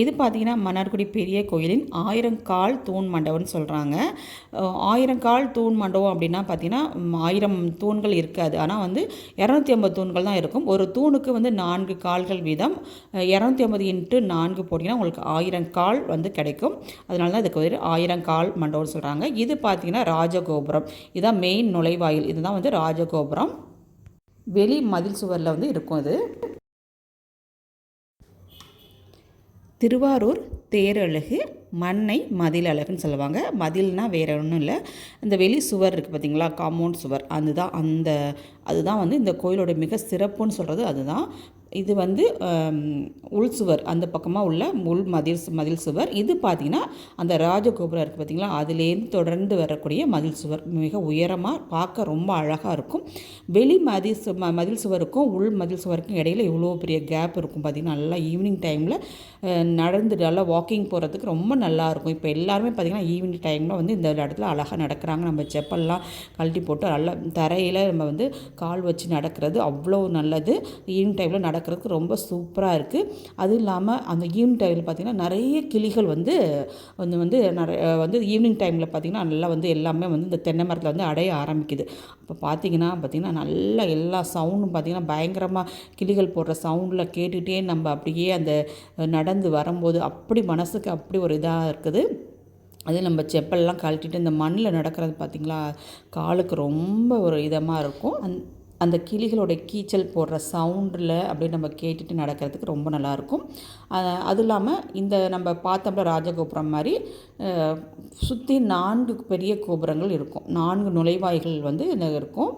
இது பார்த்தீங்கன்னா மன்னார்குடி பெரிய கோயிலின் ஆயிரங்கால் தூண் மண்டபம்னு சொல்கிறாங்க ஆயிரங்கால் தூண் மண்டபம் அப்படின்னா பார்த்தீங்கன்னா ஆயிரம் தூண்கள் இருக்காது. ஆனால் வந்து இரநூத்தி ஐம்பது தூண்கள் தான் இருக்கும். ஒரு தூணுக்கு வந்து நான்கு கால்கள் வீதம். இரநூத்தி ஐம்பது இன்ட்டு நான்கு போட்டிங்கன்னா உங்களுக்கு ஆயிரங்கால் வந்து கிடைக்கும். அதனால தான் இதுக்கு ஒரு ஆயிரங்கால் மண்டபம்னு சொல்கிறாங்க இது பார்த்திங்கன்னா ராஜகோபுரம். இதுதான் மெயின் நுழைவாயில். இதுதான் வந்து ராஜகோபுரம். வெளி மதில் சுவரில் வந்து இருக்கும் அது திருவாரூர் தேரழகு மண்ணை மதில் அழகுன்னு சொல்லுவாங்க. மதில்னா வேறு ஒன்றும் இல்லை. இந்த வெளி சுவர் இருக்குது பார்த்தீங்களா காம்பவுண்ட் சுவர். அதுதான் அந்த அதுதான் வந்து இந்த கோயிலோட மிக சிறப்புன்னு சொல்கிறது அதுதான். இது வந்து உள் சுவர். அந்த பக்கமாக உள்ள உள் மதில் மதில் சுவர். இது பார்த்தீங்கன்னா அந்த ராஜகோபுரம் இருக்குது பார்த்தீங்களா அதுலேருந்து தொடர்ந்து வரக்கூடிய மதில் சுவர். மிக உயரமாக பார்க்க ரொம்ப அழகாக இருக்கும். வெளி மதில் சு ம- மதில் சுவருக்கும் உள் மதில் சுவருக்கும் இடையில இவ்வளோ பெரிய கேப் இருக்கும் பார்த்தீங்கன்னா நல்லா ஈவினிங் டைமில் நடந்து நல்லா வாக்கிங் போகிறதுக்கு ரொம்ப நல்லாயிருக்கும். இப்போ எல்லாருமே பார்த்திங்கன்னா ஈவினிங் டைமில் வந்து இந்த இடத்துல அழகாக நடக்கிறாங்க. நம்ம செப்பல்லாம் கழட்டி போட்டு நல்லா தரையில் நம்ம வந்து கால் வச்சு நடக்கிறது அவ்வளோ நல்லது. ஈவினிங் டைமில் நடக்கிறதுக்கு ரொம்ப சூப்பராக இருக்குது அதுவும் இல்லாமல் அந்த ஈவினிங் டைமில் பார்த்திங்கன்னா நிறைய கிளிகள் வந்து வந்து வந்து நிறைய வந்து ஈவினிங் டைமில் பார்த்திங்கன்னா நல்லா வந்து எல்லாமே வந்து இந்த தென்னை மரத்தில் வந்து அடைய ஆரம்பிக்குது. அப்போ பார்த்தீங்கன்னா பார்த்திங்கன்னா நல்லா எல்லா சவுண்டும் பார்த்திங்கன்னா பயங்கரமாக கிளிகள் போடுற சவுண்டில் கேட்டுகிட்டே நம்ம அப்படியே அந்த நடந்து வரும்போது அப்படி மனசுக்கு அப்படி ஒரு இதாக இருக்குது. அது நம்ம செப்பல்லாம் கழட்டிட்டு இந்த மண்ணில் நடக்கிறது பார்த்திங்களா? காலுக்கு ரொம்ப ஒரு இதமாக இருக்கும். அந் அந்த கிளிகளோட கீச்சல் போடுற சவுண்டில் அப்படியே நம்ம கேட்டுட்டு நடக்கிறதுக்கு ரொம்ப நல்லாயிருக்கும். அது இல்லாமல் இந்த நம்ம பார்த்தோம்ல ராஜகோபுரம் மாதிரி சுற்றி நான்கு பெரிய கோபுரங்கள் இருக்கும். நான்கு நுழைவாய்கள் வந்து இருக்கும்.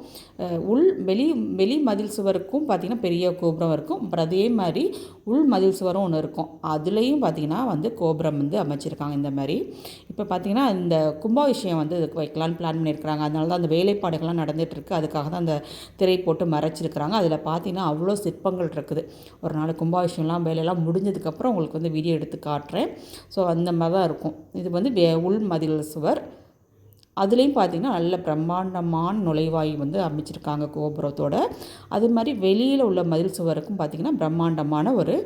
உள் வெளி வெளி மதில் சுவருக்கும் பார்த்திங்கன்னா பெரிய கோபுரம் இருக்கும். அப்புறம் அதே மாதிரி உள் மதில் சுவரும் ஒன்று இருக்கும். அதுலேயும் பார்த்திங்கன்னா வந்து கோபுரம் வந்து அமைச்சிருக்காங்க இந்த மாதிரி. இப்போ பார்த்திங்கன்னா இந்த கும்பாபிஷேகம் வந்து இதுக்கு வைக்கலான்னு பிளான் பண்ணியிருக்கிறாங்க. அதனால தான் அந்த வேலைப்பாடுகள்லாம் நடந்துகிட்ருக்கு அதுக்காக தான் அந்த திரை போட்டு மறைச்சிருக்கிறாங்க. அதில் பார்த்தீங்கன்னா அவ்வளோ சிற்பங்கள் இருக்குது. ஒரு நாள் கும்பாபிஷேகம்லாம் வேலையெல்லாம் முடிஞ்சதுக்கப்புறம் உங்களுக்கு வந்து வீடியோ எடுத்து காட்டுறேன். ஸோ அந்த மாதிரி தான் இருக்கும். இது வந்து வே உள் மதில் சுவர். அதுலேயும் பார்த்தீங்கன்னா நல்ல பிரம்மாண்டமான நுழைவாய் வந்து அமைச்சிருக்காங்க கோபுரத்தோட. அது மாதிரி வெளியில் உள்ள மதில் சுவருக்கும் பார்த்திங்கன்னா பிரம்மாண்டமான ஒரு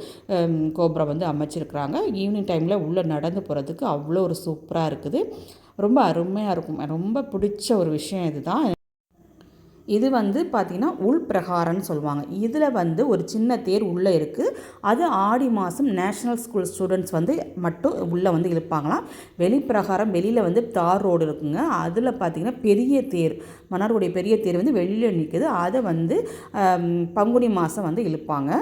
கோபுரம் வந்து அமைச்சிருக்கிறாங்க. ஈவினிங் டைமில் உள்ளே நடந்து போகிறதுக்கு அவ்வளோ ஒரு சூப்பராக இருக்குது. ரொம்ப அருமையாக இருக்கும். ரொம்ப பிடிச்ச ஒரு விஷயம் இதுதான். இது வந்து பார்த்திங்கன்னா உள் பிரகாரம்னு சொல்லுவாங்க. இதில் வந்து ஒரு சின்ன தேர் உள்ளே இருக்குது அது ஆடி மாதம் நேஷ்னல் ஸ்கூல் ஸ்டூடெண்ட்ஸ் வந்து மட்டும் உள்ளே வந்து இழுப்பாங்களாம். வெளிப்பிரகாரம் வெளியில் வந்து தார் ரோடு இருக்குங்க. அதில் பார்த்திங்கன்னா பெரிய தேர் மன்னார்குடி பெரிய தேர் வந்து வெளியில் நிற்குது அதை வந்து பங்குனி மாதம் வந்து இழுப்பாங்க.